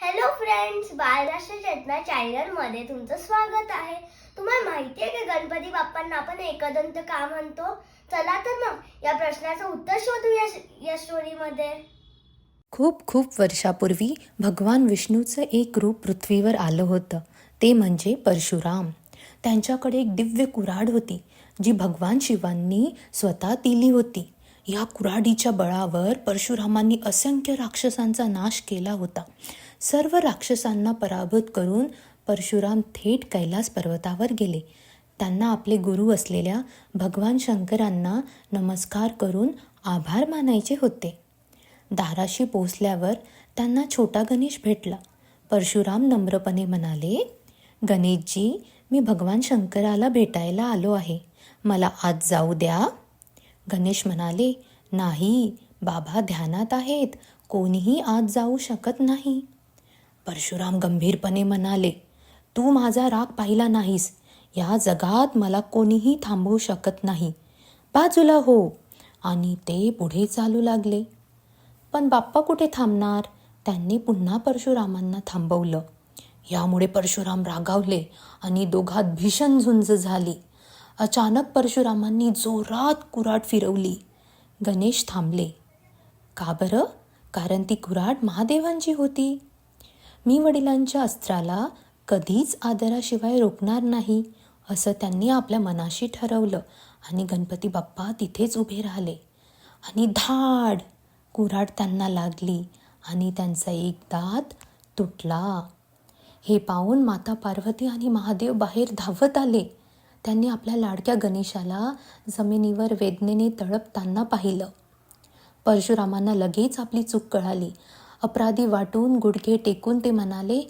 Hello friends बाळराष्ट्र चेतना चॅनलमध्ये तुमचं स्वागत आहे. तुम्हाला माहिती आहे का गणपती बाप्पांना आपण एकदंत का म्हणतो? चला तर मग या प्रश्नाचं उत्तर शोधू या स्टोरीमध्ये खूप खूप वर्षापूर्वी भगवान विष्णूचं एक रूप पृथ्वीवर आलं होतं. ते म्हणजे परशुराम. त्यांच्याकडे एक दिव्य कुराड होती जी भगवान शिवांनी स्वतः दिली होती. या कुऱ्हाडीच्या बळावर परशुरामांनी असंख्य राक्षसांचा नाश केला होता. सर्व राक्षसांना पराभूत करून परशुराम थेट कैलास पर्वतावर गेले. त्यांना आपले गुरु असलेल्या भगवान शंकरांना नमस्कार करून आभार मानायचे होते. दाराशी पोचल्यावर त्यांना छोटा गणेश भेटला. परशुराम नम्रपणे म्हणाले गणेशजी मी भगवान शंकराला भेटायला आलो आहे. मला आज जाऊ द्या. गणेश म्हणाले नाही बाबा ध्यानात आहेत कोणीही आत जाऊ शकत नाही. परशुराम गंभीरपणे म्हणाले तू माझा राग पाहिला नाहीस. या जगात मला कोणीही थांबवू शकत नाही. बाजूला हो. आणि ते पुढे चालू लागले. पण बाप्पा कुठे थांबणार? त्यांनी पुन्हा परशुरामांना थांबवलं. यामुळे परशुराम रागावले आणि दोघात भीषण झुंज झाली. अचानक परशुरामांनी जोरात कुऱ्हाड फिरवली. गणेश थांबले. का बरं? कारण ती कुऱ्हाड महादेवांची होती. मी वडिलांच्या अस्त्राला कधीच आदराशिवाय रोखणार नाही असं त्यांनी आपल्या मनाशी ठरवलं आणि गणपती बाप्पा तिथेच उभे राहिले. आणि धाड! कुऱ्हाड त्यांना लागली आणि त्यांचा एक दात तुटला. हे पाहून माता पार्वती आणि महादेव बाहेर धावत आले. त्यांनी आपल्या लाडक्या गणेशाला जमिनीवर वेदनेने तळपताना पाहिलं. परशुरामांना लगेच आपली चूक कळाली. अपराधी वाटून गुडघे टेकून ते म्हणाले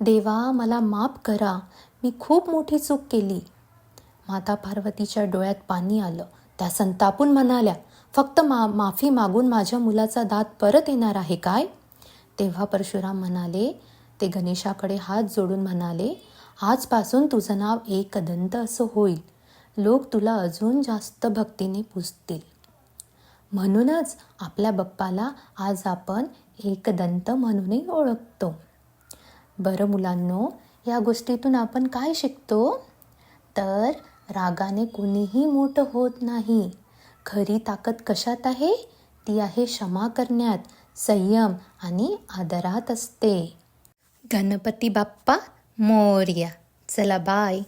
देवा मला माफ करा. मी खूप मोठी चूक केली. माता पार्वतीच्या डोळ्यात पाणी आलं. त्या संतापून म्हणाल्या फक्त मा माफी मागून माझ्या मुलाचा दात परत येणार आहे काय? तेव्हा परशुराम म्हणाले ते गणेशाकडे हात जोडून म्हणाले आजपासून तुझं नाव एकदंत असं होईल. लोक तुला अजून जास्त भक्तीने पुजतील. म्हणूनच आपल्या बाप्पाला आज आपण एकदंत म्हणूनही ओळखतो. बरं मुलांनो या गोष्टीतून आपण काय शिकतो? तर रागाने कुणीही मोठं होत नाही. खरी ताकद कशात आहे? ती आहे क्षमा करण्यात संयम आणि आदरात असते. गणपती बाप्पा मोर्या चला बाय